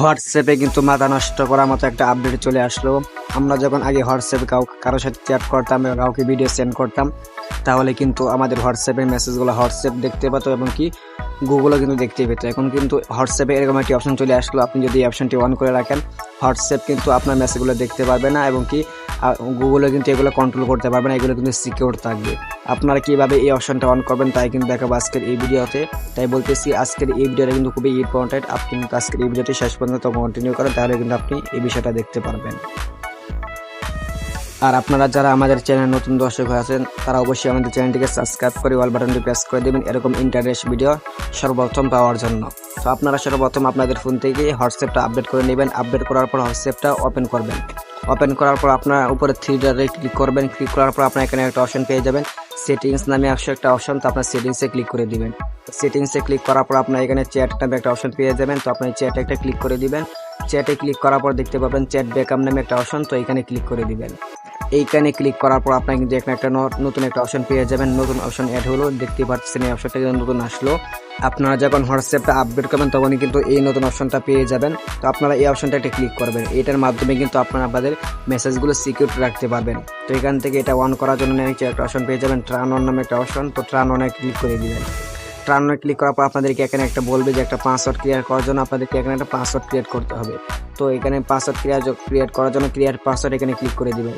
হোয়াটসঅ্যাপে কিন্তু মাথা নষ্ট করার মতো একটা আপডেট চলে আসলো। আমরা যখন আগে হোয়াটসঅ্যাপে কাউ কারোর সাথে চ্যাট করতাম এবং কাউকে ভিডিও সেন্ড করতাম, তাহলে কিন্তু আমাদের হোয়াটসঅ্যাপের মেসেজগুলো হোয়াটসঅ্যাপ দেখতে পেতো এবং কি গুগলও কিন্তু দেখতে পেতো। এখন কিন্তু হোয়াটসঅ্যাপে এরকম একটি অপশন চলে আসলো। আপনি যদি এই অপশনটি অন করে রাখেন, হোয়াটসঅ্যাপ কিন্তু আপনার মেসেজগুলো দেখতে পারবে না এবং কি গুগলে কিন্তু এগুলো কন্ট্রোল করতে পারবেন এগুলো কিন্তু সিকিউর থাকবে। আপনারা কীভাবে এই অপশনটা অন করবেন তাই কিন্তু দেখাবো আজকের এই ভিডিওতে। তাই বলতেছি আজকের এই ভিডিওটা কিন্তু খুবই ইম্পর্টেন্ট আপনি কিন্তু আজকের এই ভিডিওটি শেষ পর্যন্ত কন্টিনিউ করেন, তাহলে কিন্তু আপনি এই বিষয়টা দেখতে পারবেন। আর আপনারা যারা আমাদের চ্যানেল নতুন দর্শক হয়ে আছেন, তারা অবশ্যই আমাদের চ্যানেলটিকে সাবস্ক্রাইব করে অল বাটনটি প্রেস করে দেবেন, এরকম ইন্টারেস্ট ভিডিও সর্বপ্রথম পাওয়ার জন্য। তো আপনারা সর্বপ্রথম আপনাদের ফোন থেকে হোয়াটসঅ্যাপটা আপডেট করে নেবেন আপডেট করার পর হোয়াটসঅ্যাপটা ওপেন করবেন। ওপেন করার পর আপনার উপরে থ্রি ডারে ক্লিক করবেন। ক্লিক করার পর আপনার এখানে একটা অপশন পেয়ে যাবেন। সেটিংস নামে আসছে একটা অপশন তো আপনার সেটিংসে ক্লিক করে দিবেন। সেটিংসে ক্লিক করার পর আপনার এখানে চ্যাট নামে একটা অপশন পেয়ে যাবেন। তো আপনি চ্যাট একটা ক্লিক করে দিবেন। চ্যাটে ক্লিক করার পর দেখতে পাবেন চ্যাট ব্যাকআপ নামে একটা অপশন তো এখানে ক্লিক করে দিবেন। এইখানে ক্লিক করার পর আপনার কিন্তু এখানে একটা নতুন একটা অপশন পেয়ে যাবেন। নতুন অপশন অ্যাড হলো দেখতে পাচ্ছেন এই অপশনটা কিন্তু নতুন আসলো। আপনারা যখন হোয়াটসঅ্যাপটা আপডেট করবেন, তখনই কিন্তু এই নতুন অপশনটা পেয়ে যাবেন। তো আপনারা এই অপশনটা একটা ক্লিক করবেন। এটার মাধ্যমে কিন্তু আপনারা আপনাদের মেসেজগুলো সিকিউর রাখতে পারবেন। তো এখান থেকে এটা অন করার জন্য নিচে একটা অপশন পেয়ে যাবেন ট্রান অন নামে একটা অপশন তো ট্রান অনে ক্লিক করে দিবেন। ট্রান্সফার ক্লিক করার পর আপনাদেরকে এখানে একটা বলবে যে একটা পাসওয়ার্ড ক্রিয়েট করার জন্য আপনাদেরকে এখানে একটা পাসওয়ার্ড ক্রিয়েট করতে হবে। তো এখানে পাসওয়ার্ড ক্রিয়েট ক্রিয়েট করার জন্য ক্রিয়েট পাসওয়ার্ড এখানে ক্লিক করে দিবেন।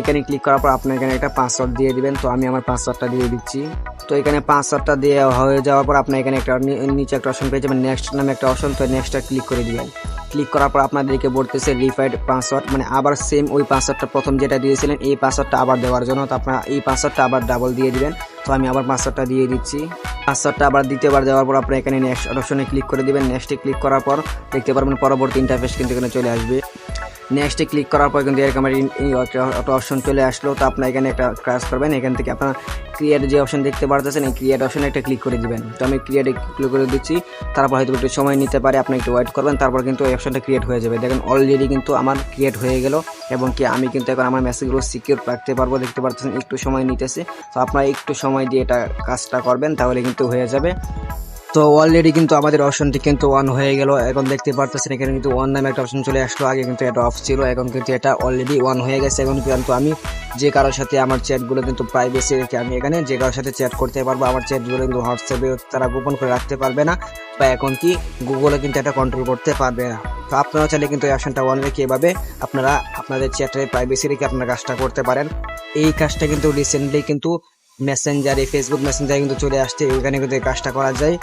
এখানে ক্লিক করার পর আপনার এখানে একটা পাসওয়ার্ড দিয়ে দিবেন। তো আমি আমার পাসওয়ার্ডটা দিয়ে দিচ্ছি। তো এখানে পাসওয়ার্ডটা দিয়ে হয়ে যাওয়ার পর আপনার এখানে একটা নিচে একটা অপশন পেয়ে যাবেন নেক্সট নামে একটা অপশন তো নেক্সটটা ক্লিক করে দিবেন। ক্লিক করার পর আপনাদেরকে বলতেছে রিফাইড পাসওয়ার্ড মানে আবার সেম ওই পাসওয়ার্ডটা প্রথম যেটা দিয়েছিলেন, এই পাসওয়ার্ডটা আবার দেওয়ার জন্য। তো আপনারা এই পাসওয়ার্ডটা আবার ডাবল দিয়ে দিবেন। তো আমি আবার পাসওয়ার্ডটা দিয়ে দিচ্ছি। পাসওয়ার্ডটা আবার দ্বিতীয়বার দেওয়ার পর আপনি এখানে নেক্সট অপশনে ক্লিক করে দিবেন। নেক্সটে ক্লিক করার পর দেখতে পারবেন পরবর্তী ইন্টারফেস কিন্তু এখানে চলে আসবে। নেক্সটে ক্লিক করার পর কিন্তু এরকম একটা অপশন চলে আসলো। তো আপনার এখানে একটা ক্রাশ করবেন। এখান থেকে আপনার ক্রিয়েট যে অপশন দেখতে পারতেছেন, এই ক্রিয়েট অপশনে একটা ক্লিক করে দিবেন। তো আমি ক্রিয়েটে ক্লিক করে দিচ্ছি। তারপর হয়তো একটু সময় নিতে পারে, আপনি একটু ওয়েট করবেন। তারপর কিন্তু এই অপশনটা ক্রিয়েট হয়ে যাবে। দেখেন অলরেডি কিন্তু আমার ক্রিয়েট হয়ে গেল। এবং কি আমি কিন্তু এখন আমার মেসেজগুলো সিকিউর রাখতে পারব। দেখতে পারতেছেন, একটু সময় নিতেছে। তো আপনারা একটু সময় দিয়ে এটা কাজটা করবেন, তাহলে কিন্তু হয়ে যাবে। তো অলরেডি কিন্তু আমাদের অপশনটি কিন্তু অন হয়ে গেল। এখন দেখতে পারতেছেন, এখানে কিন্তু ওয়ান নামে একটা অপশন চলে আসলো। আগে কিন্তু এটা অফ ছিল, এখন কিন্তু এটা অলরেডি অন হয়ে গেছে। এখন কিন্তু আমি যে কারোর সাথে আমার চ্যাটগুলো কিন্তু প্রাইভেসি রেখে আমি এখানে যে কারোর সাথে চ্যাট করতে পারব, আমার চ্যাটগুলো কিন্তু হোয়াটসঅ্যাপে তারা গোপন করে রাখতে পারবে না বা এখন কি গুগলে কিন্তু এটা কন্ট্রোল করতে পারবে না। তো আপনারা চাইলে কিন্তু এই অপশনটা অন রেখে এভাবে আপনারা আপনাদের চ্যাটে প্রাইভেসি রেখে আপনারা কাজটা করতে পারেন। এই কাজটা কিন্তু রিসেন্টলি কিন্তু মেসেঞ্জারে ফেসবুক মেসেঞ্জারে কিন্তু চলে আসছে ওইখানে কিন্তু কাজটা করা যায়।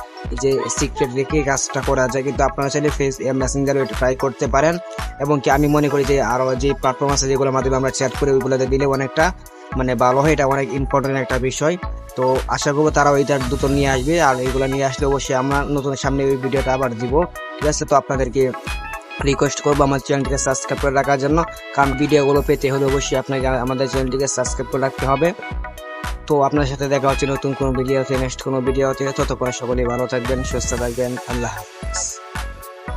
যে সিক্রেট রেখে কাজটা করা যায়, কিন্তু আপনারা চাইলে ফেস মেসেঞ্জারে ওইটা ট্রাই করতে পারেন। এবং কি আমি মনে করি যে আরও যে প্ল্যাটফর্ম আছে যেগুলোর মাধ্যমে আমরা চ্যাট করি, ওইগুলোতে দিলে অনেকটা মানে ভালো হয়, এটা অনেক ইম্পর্টেন্ট একটা বিষয়। তো আশা করব তারা ওইটা দুটো নিয়ে আসবে, আর এইগুলো নিয়ে আসলে অবশ্যই আমরা নতুন সামনে ওই ভিডিওটা আবার দিব। ঠিক আছে, তো আপনাদেরকে রিকোয়েস্ট করব আমার চ্যানেলটিকে সাবস্ক্রাইব করে রাখার জন্য। কারণ ভিডিওগুলো পেতে হলে অবশ্যই আপনাকে আমাদের চ্যানেলটিকে সাবস্ক্রাইব করে রাখতে হবে। তো আপনার সাথে দেখা হচ্ছে নতুন কোনো ভিডিওতে নেক্সট কোনো ভিডিওতে ততক্ষণ সকলেই ভালো থাকবেন, সুস্থ থাকবেন। আল্লাহ হাফিজ।